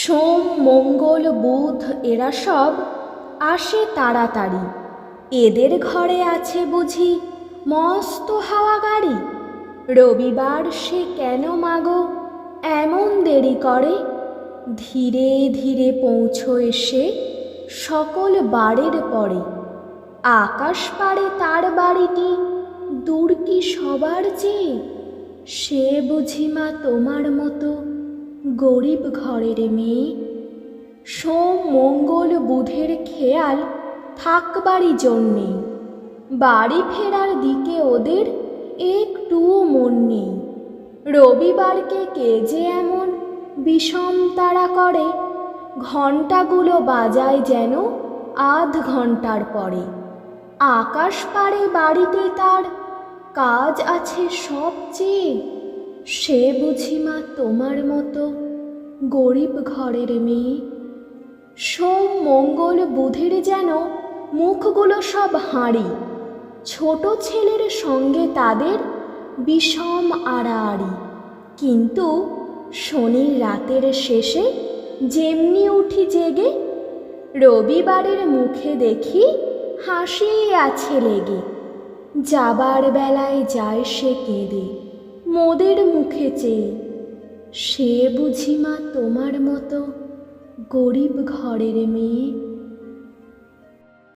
সোম, মঙ্গল, বুধ এরা সব আসে তাড়াতাড়ি। এদের ঘরে আছে বুঝি মস্ত হাওয়া গাড়ি। রবিবার সে কেন মাগো? এমন দেরি করে? ধীরে ধীরে পৌঁছো এসে সকল বাড়ির পরে। আকাশ পাড়ে তার বাড়িটি, দূর কি সবার চেয়ে? সে বুঝি মা তোমার মতো গরিব ঘরের মেয়ে। সোম মঙ্গল বুধের খেয়াল থাকবারই জন্যে। বাড়ি ফেরার দিকে ওদের একটুও মন নেই। রবিবারকে কে যে এমন বিষম তাড়া করে, ঘণ্টাগুলো বাজায় যেন আধ ঘণ্টার পরে। আকাশ পাড়ে বাড়িতে তার কাজ আছে সবচেয়ে। সে বুঝি মা তোমার মতো গরিব ঘরের মেয়ে? সোম মঙ্গল বুধের যেন মুখগুলো সব হাঁড়ি। ছোট ছেলের সঙ্গে তাদের বিষম আড়াআড়ি। কিন্তু শনির রাতের শেষে যেমনি উঠি জেগে, রবিবারের মুখে দেখি হাসি আছে লেগে। যাবার বেলায় যায় সে কেঁদে। মোদের মুখে চেয়ে সে বুঝি মা তোমার মতো গরিব ঘরের মেয়ে।